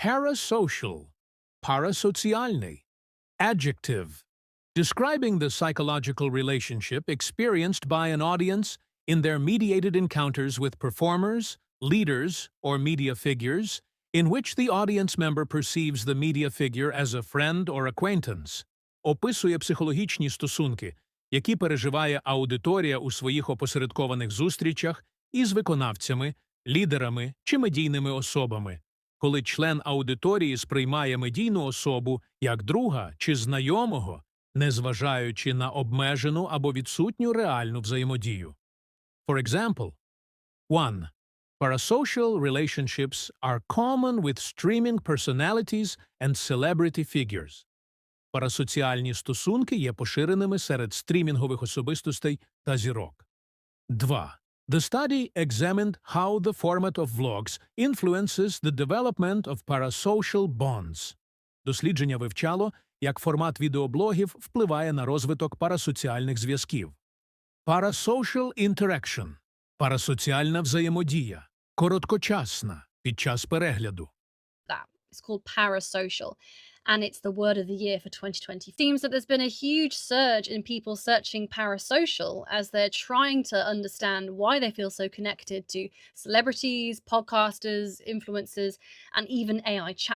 Parasocial. Parasocialny. Adjective. Describing the psychological relationship experienced by an audience in their mediated encounters with performers, leaders, or media figures, in which the audience member perceives the media figure as a friend or acquaintance. Описує психологічні стосунки, які переживає аудиторія у своїх опосередкованих зустрічах із виконавцями, лідерами чи медійними особами, коли член аудиторії сприймає медійну особу як друга чи знайомого, незважаючи на обмежену або відсутню реальну взаємодію. For example, 1. Parasocial relationships are common with streaming personalities and celebrity figures. Парасоціальні стосунки є поширеними серед стрімінгових особистостей та зірок. 2. The study examined how the format of vlogs influences the development of parasocial bonds. Дослідження вивчало, як формат відеоблогів впливає на розвиток парасоціальних зв'язків. Parasocial interaction – парасоціальна взаємодія, короткочасна, під час перегляду. that. It's called parasocial. And it's the word of the year for 2020. Seems that there's been a huge surge in people searching parasocial as they're trying to understand why they feel so connected to celebrities, podcasters, influencers, and even AI